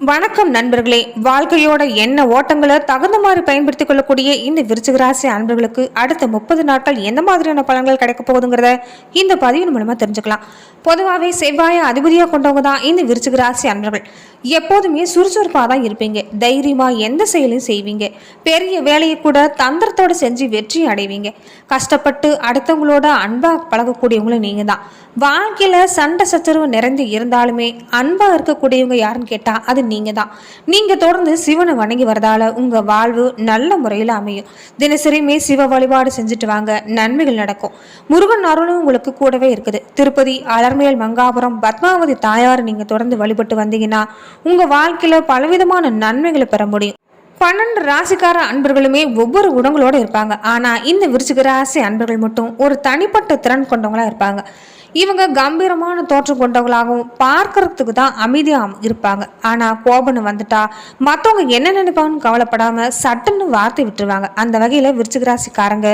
வணக்கம் நண்பர்களே. வாழ்க்கையோட என்ன ஓட்டங்களை தகுந்த மாதிரி பயன்படுத்திக் கொள்ளக்கூடிய இந்த விருச்சிகராசி அன்பர்களுக்கு அடுத்த முப்பது நாட்கள் எந்த மாதிரியான பலன்கள் கிடைக்க போகுதுங்கிறத இந்த பதிவின் மூலமா தெரிஞ்சுக்கலாம். பொதுவாகவே செவ்வாயை அதிபதியாக கொண்டவங்க தான் இந்த விருச்சிகராசி அன்பர்கள். எப்போதுமே சுறுசுறுப்பாக தான் இருப்பீங்க. தைரியமாக எந்த செயலையும் செய்வீங்க. பெரிய வேலையை கூட தந்திரத்தோடு செஞ்சு வெற்றி அடைவீங்க. கஷ்டப்பட்டு அடுத்தவங்களோட அன்பாக பழகக்கூடியவங்களும் நீங்கள் தான் வாழ்க்கையில் சண்டை சச்சரவு நிறைந்து இருந்தாலுமே அன்பாக இருக்கக்கூடியவங்க யாருன்னு கேட்டால் அது நீங்கள் தான் நீங்கள் தொடர்ந்து சிவனை வணங்கி வரதால உங்கள் வாழ்வு நல்ல முறையில் அமையும். தினசரியுமே சிவ வழிபாடு செஞ்சுட்டு வாங்க நன்மைகள் நடக்கும். முருகன் அருளும் உங்களுக்கு கூடவே இருக்குது. திருப்பதி அலர்மேல் மங்காபுரம் பத்மாவதி தாயார் நீங்கள் தொடர்ந்து வழிபட்டு வந்தீங்கன்னா உங்கள் வாழ்க்கையில் பலவிதமான நன்மைகளை பெற முடியும். பன்னெண்டு ராசிக்கார அன்பர்களுமே ஒவ்வொரு குணங்களோட இருப்பாங்க. ஆனால் இந்த விருச்சிக ராசி அன்பர்கள் மட்டும் ஒரு தனிப்பட்ட திறன் கொண்டவங்களாக இருப்பாங்க. இவங்க கம்பீரமான தோற்றம் கொண்டவங்களாகவும் பார்க்கறதுக்கு தான் அமைதியாக இருப்பாங்க. ஆனால் கோபம்னு வந்துட்டா மற்றவங்க என்ன நினைப்பாங்கன்னு கவலைப்படாமல் சட்டுன்னு வார்த்தை விட்டுருவாங்க. அந்த வகையில் விருச்சிகராசிக்காரங்க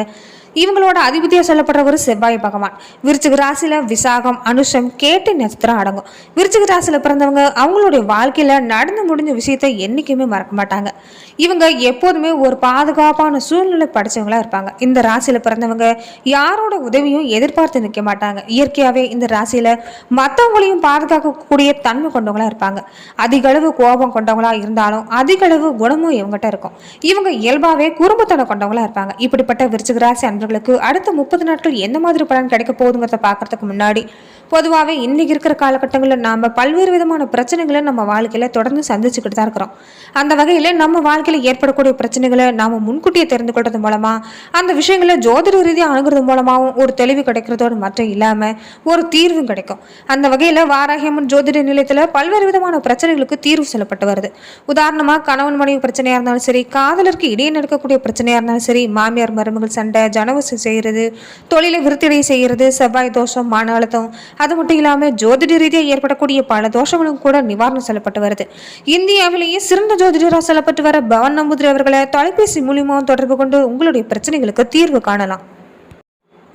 இவங்களோட அதிபதியாக சொல்லப்படுறவர் செவ்வாய் பகவான். விருச்சிக ராசியில் விசாகம் அனுஷம் கேட்டு நட்சத்திரம் அடங்கும். விருச்சிக ராசியில் பிறந்தவங்க அவங்களுடைய வாழ்க்கையில் நடந்து முடிஞ்ச விஷயத்தை என்றைக்குமே மறக்க மாட்டாங்க. இவங்க எப்போதுமே ஒரு பாதுகாப்பான சூழ்நிலை படித்தவங்களாக இருப்பாங்க. இந்த ராசியில் பிறந்தவங்க யாரோட உதவியும் எதிர்பார்த்து நிற்க மாட்டாங்க. இயற்கையாகவே இந்த ராசியில் மற்றவங்களையும் பாதுகாக்கக்கூடிய தன்மை கொண்டவங்களாக இருப்பாங்க. அதிகளவு கோபம் கொண்டவங்களாக இருந்தாலும் அதிகளவு குணமும் இவங்ககிட்ட இருக்கும். இவங்க இயல்பாகவே குறும்புத்தனம் கொண்டவங்களா இருப்பாங்க. இப்படிப்பட்ட விருச்சிக ராசி அன்பர்களுக்கு அடுத்த முப்பது நாட்கள் எந்த மாதிரி பலன் கிடைக்க போகுதுங்கிறத பார்க்கறதுக்கு முன்னாடி பொதுவாகவே இன்றைக்கி இருக்கிற காலகட்டங்களில் நாம் பல்வேறு விதமான பிரச்சனைகளை நம்ம வாழ்க்கையில் தொடர்ந்து சந்திச்சுக்கிட்டு தான் இருக்கிறோம். அந்த வகையில் நம்ம வாழ்க்கையில் ஏற்படக்கூடிய பிரச்சனைகளை நாம் முன்கூட்டியே தெரிந்து கொள்றது மூலமாக அந்த விஷயங்களை ஜோதிட ரீதியாக அணுகிறது மூலமாகவும் ஒரு தெளிவு கிடைக்கிறதோடு மட்டும் இல்லாமல் ஒரு தீர்வும் கிடைக்கும். அந்த வகையில் வாராகியம்மன் ஜோதிட நிலையத்தில் பல்வேறு விதமான பிரச்சனைகளுக்கு தீர்வு சொல்லப்பட்டு வருது. உதாரணமாக கணவன் மனைவி பிரச்சனையாக இருந்தாலும் சரி காதலருக்கு இடையே நடக்கக்கூடிய பிரச்சனையாக இருந்தாலும் சரி மாமியார் மருமகள் சண்டை ஜனவசி செய்கிறது தொழிலை விருத்திடை செய்கிறது செவ்வாய் தோஷம் மன அழுத்தம் அது மட்டும் இல்லாமல் ஜோதிட ரீதியாக ஏற்படக்கூடிய பல தோஷங்களும் கூட நிவாரணம் செல்லப்பட்டு வருது. இந்தியாவிலேயே சிறந்த ஜோதிடராக செல்லப்பட்டு வர பவன் நம்பூதிரி அவர்களை தொலைபேசி மூலியமாக தொடர்பு கொண்டு உங்களுடைய பிரச்சனைகளுக்கு தீர்வு காணலாம்.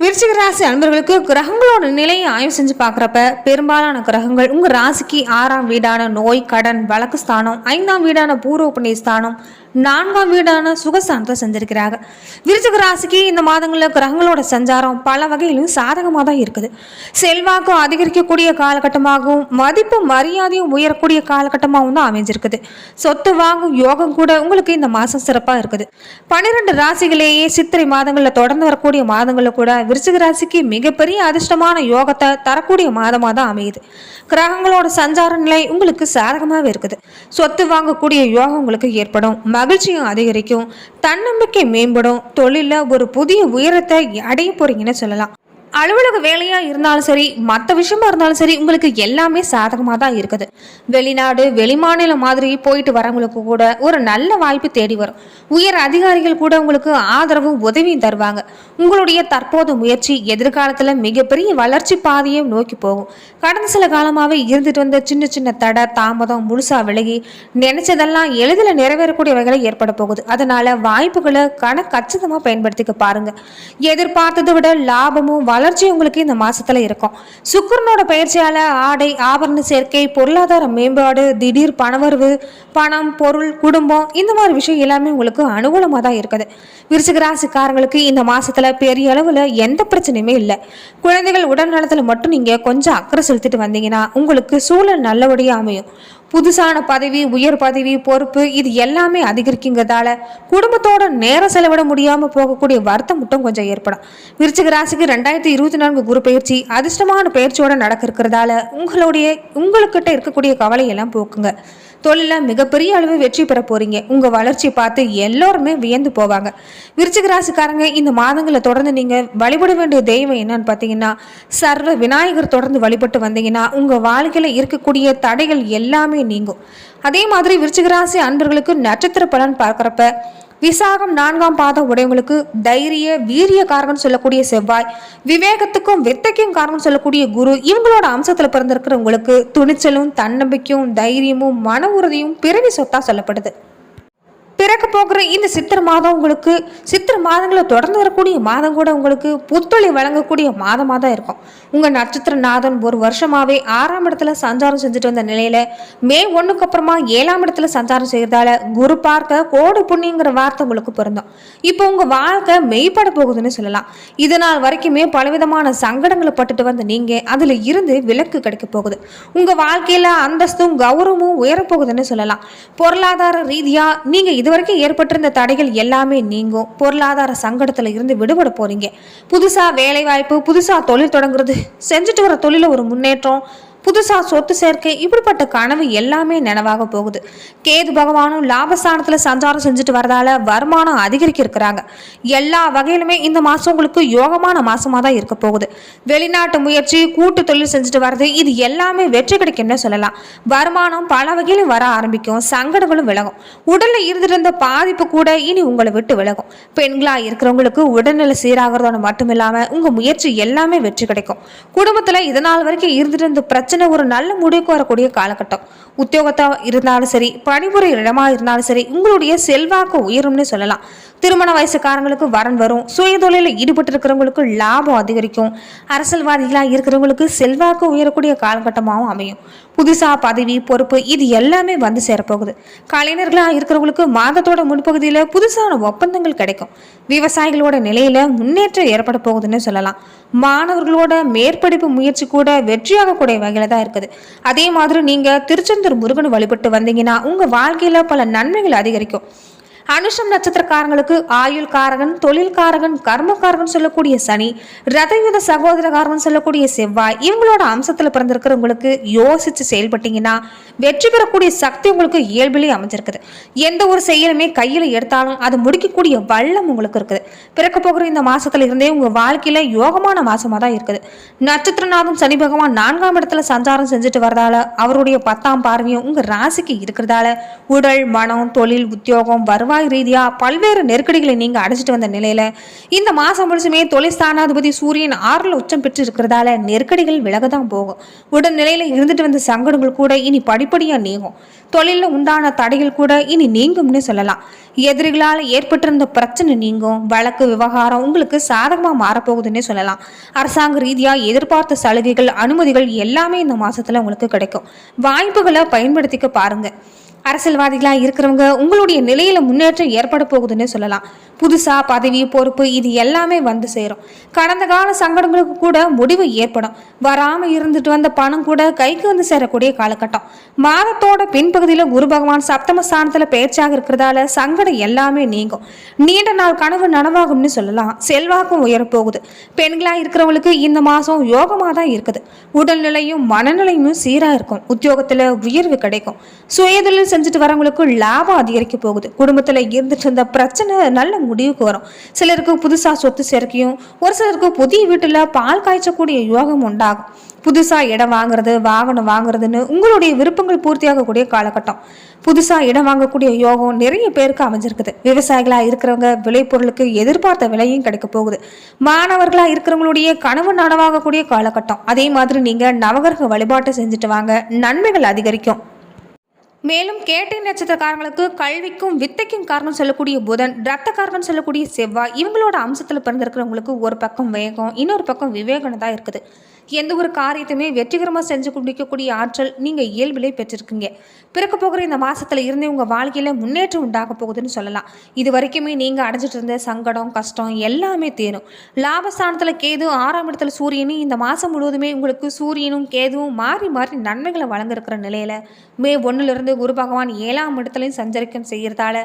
விருச்சிக ராசி அன்பர்களுக்கு கிரகங்களோட நிலையை ஆய்வு செஞ்சு பார்க்குறப்ப பெரும்பாலான கிரகங்கள் உங்கள் ராசிக்கு ஆறாம் வீடான நோய் கடன் வழக்கு ஸ்தானம் ஐந்தாம் வீடான பூர்வ புண்ணிய ஸ்தானம் நான்காம் வீடான சுகஸ்தானத்தை செஞ்சிருக்கிறாங்க. விருச்சிக ராசிக்கு இந்த மாதங்களில் கிரகங்களோட சஞ்சாரம் பல வகையிலும் சாதகமாக தான் இருக்குது. செல்வாக்கும் அதிகரிக்கக்கூடிய காலகட்டமாகவும் மதிப்பு மரியாதையும் உயரக்கூடிய காலகட்டமாகவும் தான் அமைஞ்சிருக்குது. சொத்து வாங்கும் யோகம் கூட உங்களுக்கு இந்த மாதம் சிறப்பாக இருக்குது. பன்னிரெண்டு ராசிகளேயே சித்திரை மாதங்களில் தொடர்ந்து வரக்கூடிய மாதங்களில் கூட விருச்சிக ராசிக்கு மிகப்பெரிய அதிர்ஷ்டமான யோகத்தை தரக்கூடிய மாதமாக தான் அமையுது. கிரகங்களோட சஞ்சார நிலை உங்களுக்கு சாதகமாகவே இருக்குது. சொத்து வாங்கக்கூடிய யோகம் உங்களுக்கு ஏற்படும். மகிழ்ச்சியும் அதிகரிக்கும். தன்னம்பிக்கை மேம்படும். தொழிலில் ஒரு புதிய உயரத்தை அடைய போறீங்கன்னு சொல்லலாம். அலுவலக வேலையா இருந்தாலும் சரி மற்ற விஷயமா இருந்தாலும் சரி உங்களுக்கு எல்லாமே சாதகமாக தான் இருக்குது. வெளிநாடு வெளிமாநிலம் மாதிரி போயிட்டு வரவங்களுக்கு கூட ஒரு நல்ல வாய்ப்பு தேடி வரும். உயர் அதிகாரிகள் கூட உங்களுக்கு ஆதரவும் உதவியும் தருவாங்க. உங்களுடைய தற்போது முயற்சி எதிர்காலத்தில் மிகப்பெரிய வளர்ச்சி பாதையை நோக்கி போகும். கடந்த சில காலமாகவே இருந்துட்டு வந்த சின்ன சின்ன தடை தாமதம் முழுசா விலகி நினைச்சதெல்லாம் எளிதில் நிறைவேறக்கூடிய வகையில் ஏற்பட போகுது. அதனால வாய்ப்புகளை கண கச்சிதமாக பயன்படுத்திக்க பாருங்க. எதிர்பார்த்ததை விட லாபமும் வளர்ச்சி உங்களுக்கு இந்த மாசத்துல இருக்கும். சுக்கரனோட பயிற்சியால ஆடை ஆபரண சேர்க்கை பொருளாதார மேம்பாடு திடீர் பணவரவு பணம் பொருள் குடும்பம் இந்த மாதிரி விஷயம் எல்லாமே உங்களுக்கு அனுகூலமாக தான் இருக்குது. விருச்சிகராசிக்காரங்களுக்கு இந்த மாசத்துல பெரிய அளவில் எந்த பிரச்சனையுமே இல்லை. குழந்தைகள் உடல் நலத்துல மட்டும் நீங்க கொஞ்சம் அக்கறை செலுத்திட்டு வந்தீங்கன்னா உங்களுக்கு சூழல் நல்லபடியாக அமையும். புதுசான பதவி உயர் பதவி பொறுப்பு இது எல்லாமே அதிகரிக்குங்கிறதால குடும்பத்தோட நேரம் செலவிட முடியாம போகக்கூடிய வருத்தம் மட்டும் கொஞ்சம் ஏற்படும். விருச்சிக ராசிக்கு ரெண்டாயிரத்தி இருபத்தி நான்கு குரு பயிற்சி அதிர்ஷ்டமான பயிற்சியோட நடக்க இருக்கிறதால உங்களுடைய உங்களுக்கிட்ட இருக்கக்கூடிய கவலை எல்லாம் போக்குங்க. தொழிலில் மிகப்பெரிய அளவு வெற்றி பெற போறீங்க. உங்க வளர்ச்சி பார்த்து எல்லோருமே வியந்து போவாங்க. விருச்சிக ராசிக்காரங்க இந்த மாதங்களை தொடர்ந்து நீங்க வழிபட வேண்டிய தெய்வம் என்னன்னு பார்த்தீங்கன்னா சர்வ விநாயகர் தொடர்ந்து வழிபட்டு வந்தீங்கன்னா உங்க வாழ்க்கையில இருக்கக்கூடிய தடைகள் எல்லாமே நீங்கும். அதே மாதிரி விருச்சிக ராசி அன்பர்களுக்கு நட்சத்திர பலன் பார்க்குறப்ப விசாகம் நான்காம் பாதம் உடையவங்களுக்கு தைரிய வீரிய காரணம் சொல்லக்கூடிய செவ்வாய் விவேகத்துக்கும் வித்தைக்கும் காரணம் சொல்லக்கூடிய குரு இவங்களோட அம்சத்துல பிறந்திருக்கிறவங்களுக்கு துணிச்சலும் தன்னம்பிக்கையும் தைரியமும் மன உறுதியும் பிறவி சொத்தா சொல்லப்படுது. பிறக்க போகிற இந்த சித்திரை மாதம் உங்களுக்கு சித்திரை மாதங்களை தொடர்ந்து வரக்கூடிய மாதம் கூட உங்களுக்கு புத்தொழி வழங்கக்கூடிய மாதமாக தான் இருக்கும். உங்கள் நட்சத்திர நாதன் ஒரு வருஷமாகவே ஆறாம் இடத்துல சஞ்சாரம் செஞ்சுட்டு வந்த நிலையில் மே ஒன்றுக்கு அப்புறமா ஏழாம் இடத்துல சஞ்சாரம் செய்கிறதால குரு பார்க்க கோடு புண்ணியங்கிற வார்த்தை உங்களுக்கு பொருந்தும். இப்போ உங்கள் வாழ்க்கை மெய்ப்பட போகுதுன்னு சொல்லலாம். இது நாள் வரைக்குமே பலவிதமான சங்கடங்களை பட்டுட்டு வந்த நீங்கள் அதில் இருந்து விலக்கு கிடைக்க போகுது. உங்கள் வாழ்க்கையில் அந்தஸ்தும் கௌரவமும் உயரப்போகுதுன்னு சொல்லலாம். பொருளாதார ரீதியாக நீங்கள் இதுவரைக்கும் ஏற்பட்டிருந்த தடைகள் எல்லாமே நீங்கும். பொருளாதார சங்கடத்தில் இருந்து விடுபட போறீங்க. புதுசாக வேலை வாய்ப்பு புதுசாக தொழில் தொடங்குறது செஞ்சுட்டு வர தொழில ஒரு முன்னேற்றம் புதுசாக சொத்து சேர்க்கை இப்படிப்பட்ட கனவு எல்லாமே நினைவாக போகுது. கேது பகவானும் லாபஸ்தானத்தில் சஞ்சாரம் செஞ்சுட்டு வரதால வருமானம் அதிகரிக்க இருக்கிறாங்க எல்லா வகையிலுமே இந்த மாதம் உங்களுக்கு யோகமான மாசமாக தான் இருக்க போகுது. வெளிநாட்டு முயற்சி கூட்டு தொழில் செஞ்சுட்டு வர்றது இது எல்லாமே வெற்றி கிடைக்கும்னு சொல்லலாம். வருமானம் பல வகையிலும் வர ஆரம்பிக்கும் சங்கடங்களும் விலகும். உடலில் இருந்திருந்த பாதிப்பு கூட இனி உங்களை விட்டு விலகும். பெண்களாக இருக்கிறவங்களுக்கு உடல்நிலை சீராகிறதோட மட்டும் இல்லாமல் உங்கள் முயற்சி எல்லாமே வெற்றி கிடைக்கும். குடும்பத்தில் இதனால் வரைக்கும் இருந்துட்டு இருந்த பிரச்சனை ஒரு நல்ல முடிவுக்கு வரக்கூடிய காலகட்டம். உத்தியோகத்தா இருந்தாலும் சரி பணிபுரி இடமா இருந்தாலும் சரி உங்களுடைய செல்வாக்கு உயரும்னு சொல்லலாம். திருமண வயசுக்காரங்களுக்கு வரன் வரும். சுயதொழிலில் ஈடுபட்டு இருக்கிறவங்களுக்கு லாபம் அதிகரிக்கும். அரசியல்வாதிகளாக இருக்கிறவங்களுக்கு செல்வாக்கு உயரக்கூடிய காலகட்டமாகவும் அமையும். புதுசா பதவி பொறுப்பு இது எல்லாமே வந்து சேரப்போகுது. கலைஞர்களாக இருக்கிறவங்களுக்கு மாதத்தோட முன்பகுதியில் புதுசான ஒப்பந்தங்கள் கிடைக்கும். விவசாயிகளோட நிலையில முன்னேற்றம் ஏற்பட போகுதுன்னு சொல்லலாம். மாணவர்களோட மேற்படிப்பு முயற்சி கூட வெற்றியாகக்கூடிய வகையில தான் இருக்குது. அதே மாதிரி நீங்க திருச்செந்தூர் முருகன் வழிபட்டு வந்தீங்கன்னா உங்க வாழ்க்கையில பல நன்மைகள் அதிகரிக்கும். அனுஷம் நட்சத்திரக்காரங்களுக்கு ஆயுள் காரகன் தொழில் காரகன் கர்மக்காரகன் சொல்லக்கூடிய சனி ரதயுத சகோதரகாரகன் சொல்லக்கூடிய செவ்வாய் இவங்களோட அம்சத்தில் பிறந்திருக்கிறவங்களுக்கு யோசிச்சு செயல்பட்டீங்கன்னா வெற்றி பெறக்கூடிய சக்தி உங்களுக்கு இயல்பிலே அமைஞ்சிருக்குது. எந்த ஒரு செயலுமே கையில் எடுத்தாலும் அது முடிக்கக்கூடிய வல்லம் உங்களுக்கு இருக்குது. பிறக்க போகிற இந்த மாசத்துல இருந்தே உங்க வாழ்க்கையில யோகமான மாசமா தான் இருக்குது. நட்சத்திரநாதம் சனி பகவான் நான்காம் இடத்துல சஞ்சாரம் செஞ்சுட்டு வரதால அவருடைய பத்தாம் பார்வையும் உங்க ராசிக்கு இருக்கிறதால உடல் மனம் தொழில் உத்தியோகம் வருவாய் ரீதியா பல்வேறு நெருக்கடிகளை நீங்க அடைச்சிட்டு வந்த நிலையில இந்த மாசம் முழுசுமே தொழில் ஸ்தானாதிபதி சூரியன் ஆறுல உச்சம் பெற்று இருக்கிறதால நெருக்கடிகள் விலக தான் போகும். உடல் நிலையில இருந்துட்டு வந்த சங்கடங்கள் கூட இனி படிப்படியா நீங்கும். தொழிலில் உண்டான தடைகள் கூட இனி நீங்கும்னு சொல்லலாம். எதிரிகளால் ஏற்பட்டிருந்த பிரச்சனை நீங்கும். வழக்கு விவகாரம் உங்களுக்கு சாதகமாக மாறப்போகுதுன்னு சொல்லலாம். அரசாங்க ரீதியாக எதிர்பார்த்த சலுகைகள் அனுமதிகள் எல்லாமே இந்த மாதத்தில் உங்களுக்கு கிடைக்கும். வாய்ப்புகளை பயன்படுத்திக்க பாருங்கள் அரசியல்வாதிகளாக இருக்கிறவங்க உங்களுடைய நிலையில முன்னேற்றம் ஏற்பட போகுதுன்னு சொல்லலாம். புதுசா பதவி பொறுப்பு இது எல்லாமே வந்து சேரும். கடந்த கால சங்கடங்களுக்கு கூட முடிவு ஏற்படும். வராம இருந்துட்டு வந்த பணம் கூட கைக்கு வந்து சேரக்கூடிய காலகட்டம். மாதத்தோட பின்பகுதியில் குரு பகவான் சப்தம ஸ்தானத்துல பேச்சாக இருக்கிறதால சங்கடம் எல்லாமே நீங்கும். நீண்ட நாள் கனவு நனவாகும்னு சொல்லலாம். செல்வாக்கும் உயரப்போகுது. பெண்களா இருக்கிறவங்களுக்கு இந்த மாசம் யோகமா தான் இருக்குது. உடல்நிலையும் மனநிலையும் சீரா இருக்கும். உத்தியோகத்துல உயர்வு கிடைக்கும். சுயதொழில் செஞ்சுட்டு வரவங்களுக்கு லாபம் அதிகரிக்க போகுது. குடும்பத்தில் இருந்துட்டு இருந்த பிரச்சனை நல்ல முடிவுக்கு வரும். சிலருக்கு புதுசாக சொத்து சேர்க்கையும் ஒரு சிலருக்கு புதிய வீட்டில் பால் காய்ச்சக்கூடிய யோகம் உண்டாகும். புதுசாக இடம் வாங்குறது வாகனம் வாங்குறதுன்னு உங்களுடைய விருப்பங்கள் பூர்த்தியாகக்கூடிய காலகட்டம். புதுசாக இடம் வாங்கக்கூடிய யோகம் நிறைய பேருக்கு அமைஞ்சிருக்குது. விவசாயிகளாக இருக்கிறவங்க விளைபொருளுக்கு எதிர்பார்த்த விலையும் கிடைக்க போகுது. மாணவர்களாக இருக்கிறவங்களுடைய கனவு நனவாகக்கூடிய காலகட்டம். அதே மாதிரி நீங்கள் நவகிரக வழிபாட்டை செஞ்சுட்டு வாங்க. நன்மைகள் அதிகரிக்கும். மேலும் கேட்டை நட்சத்திரக்காரங்களுக்கு கல்விக்கும் வித்தைக்கும் காரணம் சொல்லக்கூடிய புதன் ரத்த காரணம் சொல்லக்கூடிய செவ்வாய் இவங்களோட அம்சத்தில் பிறந்திருக்கிறவங்களுக்கு ஒரு பக்கம் வேகம் இன்னொரு பக்கம் விவேகம் தான் இருக்குது. எந்த ஒரு காரியத்தையுமே வெற்றிகரமாக செஞ்சு குடிக்கக்கூடிய ஆற்றல் நீங்கள் இயல்பிலே பெற்றிருக்கீங்க. பிறக்க போகிற இந்த மாதத்தில் இருந்தே உங்கள் வாழ்க்கையில் முன்னேற்றம் உண்டாக போகுதுன்னு சொல்லலாம். இது வரைக்குமே நீங்கள் அடைஞ்சிட்டு இருந்த சங்கடம் கஷ்டம் எல்லாமே தேரும். லாபஸ்தானத்தில் கேது ஆறாம் இடத்துல சூரியனும் இந்த மாதம் முழுவதுமே உங்களுக்கு சூரியனும் கேதுவும் மாறி மாறி நன்மைகளை வழங்கிருக்கிற நிலையில் மே ஒன்றுலேருந்து குரு பகவான் ஏழாம் இடத்துலையும் சஞ்சரிக்கம் செய்கிறதால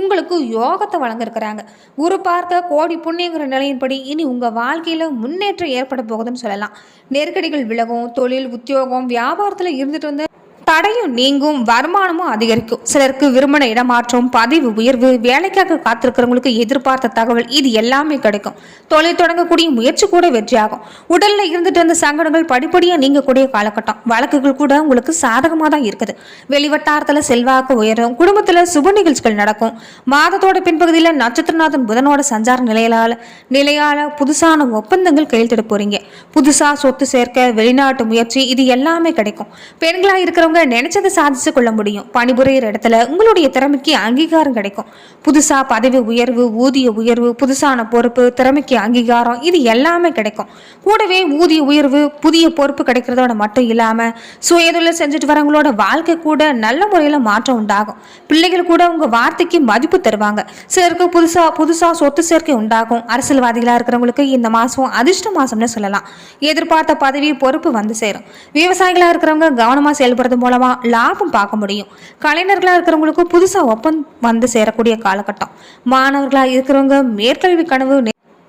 உங்களுக்கு யோகத்தை வழங்கிருக்கிறாங்க. குரு பார்த்த கோடி புண்ணியங்கிற நிலையின்படி இனி உங்கள் வாழ்க்கையில் முன்னேற்றம் ஏற்பட போகுதுன்னு சொல்லலாம். நெருக்கடிகள் விலகும் தொழில் உத்தியோகம் வியாபாரத்தில் இருந்துட்டு வந்து தடையும் நீங்கும் வருமானமும் அதிகரிக்கும். சிலருக்கு விரும்பின இடமாற்றம் பதவி உயர்வு வேலைக்காக காத்திருக்கிறவங்களுக்கு எதிர்பார்த்த தகவல் இது எல்லாமே கிடைக்கும். தொழில் தொடங்கக்கூடிய முயற்சி கூட வெற்றியாகும். உடல்ல இருந்துட்டு வந்த சங்கடங்கள் படிப்படியாக நீங்கக்கூடிய காலகட்டம். வழக்குகள் கூட உங்களுக்கு சாதகமாக தான் இருக்குது. வெளிவட்டாரத்தில் செல்வாக்கு உயரும். குடும்பத்தில் சுப நிகழ்ச்சிகள் நடக்கும். மாதத்தோட பின்பகுதியில் நட்சத்திரநாதன் புதனோட சஞ்சார நிலையால நிலையால புதுசான ஒப்பந்தங்கள் கையெழுத்திட போறீங்க. புதுசா சொத்து சேர்க்க வெளிநாட்டு முயற்சி இது எல்லாமே கிடைக்கும். பெண்களா இருக்கிறவங்க அவங்க நினைச்சதை சாதிச்சு கொள்ள முடியும். பணிபுரியிற இடத்துல உங்களுடைய திறமைக்கு அங்கீகாரம் கிடைக்கும். புதுசா பதவி உயர்வு ஊதிய உயர்வு புதுசான பொறுப்பு திறமைக்கு அங்கீகாரம் இது எல்லாமே கிடைக்கும். கூடவே ஊதிய உயர்வு புதிய பொறுப்பு கிடைக்கிறதோட மட்டும் இல்லாம சுயதொழில் செஞ்சுட்டு வரவங்களோட வாழ்க்கை கூட நல்ல முறையில் மாற்றம் உண்டாகும். பிள்ளைகள் கூட உங்க வார்த்தைக்கு மதிப்பு தருவாங்க. சேர்க்கை புதுசா புதுசா சொத்து சேர்க்கை உண்டாகும். அரசியல்வாதிகளா இருக்கிறவங்களுக்கு இந்த மாசம் அதிர்ஷ்ட மாசம்னு சொல்லலாம். எதிர்பார்த்த பதவி பொறுப்பு வந்து சேரும். விவசாயிகளா இருக்கிறவங்க கவனமா செயல்படுறது மூலமாக லாபம் பார்க்க முடியும். கலைஞர்களாக இருக்கிறவங்களுக்கு புதுசாக ஒப்பந்தம் வந்து சேரக்கூடிய காலகட்டம். மாணவர்களாக இருக்கிறவங்க மேற்கல்வி கனவு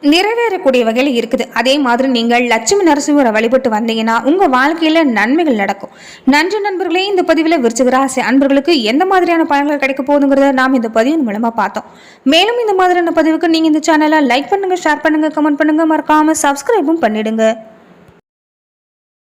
நிறைவேறக்கூடிய வகையில் இருக்குது. அதே மாதிரி நீங்கள் லட்சுமி நரசிம்மரை வழிபட்டு வந்தீங்கன்னா உங்கள் வாழ்க்கையில் நன்மைகள் நடக்கும். நன்றி நண்பர்களே இந்த பதிவில் விருச்சிகராசி அன்பர்களுக்கு எந்த மாதிரியான பலன்கள் கிடைக்க போகுதுங்கிறத நாம் இந்த பதிவின் மூலமாக பார்த்தோம். மேலும் இந்த மாதிரியான பதிவுக்கு நீங்கள் இந்த சேனலை லைக் பண்ணுங்கள் ஷேர் பண்ணுங்கள் கமெண்ட் பண்ணுங்கள் மறக்காமல் சப்ஸ்கிரைபும் பண்ணிடுங்க.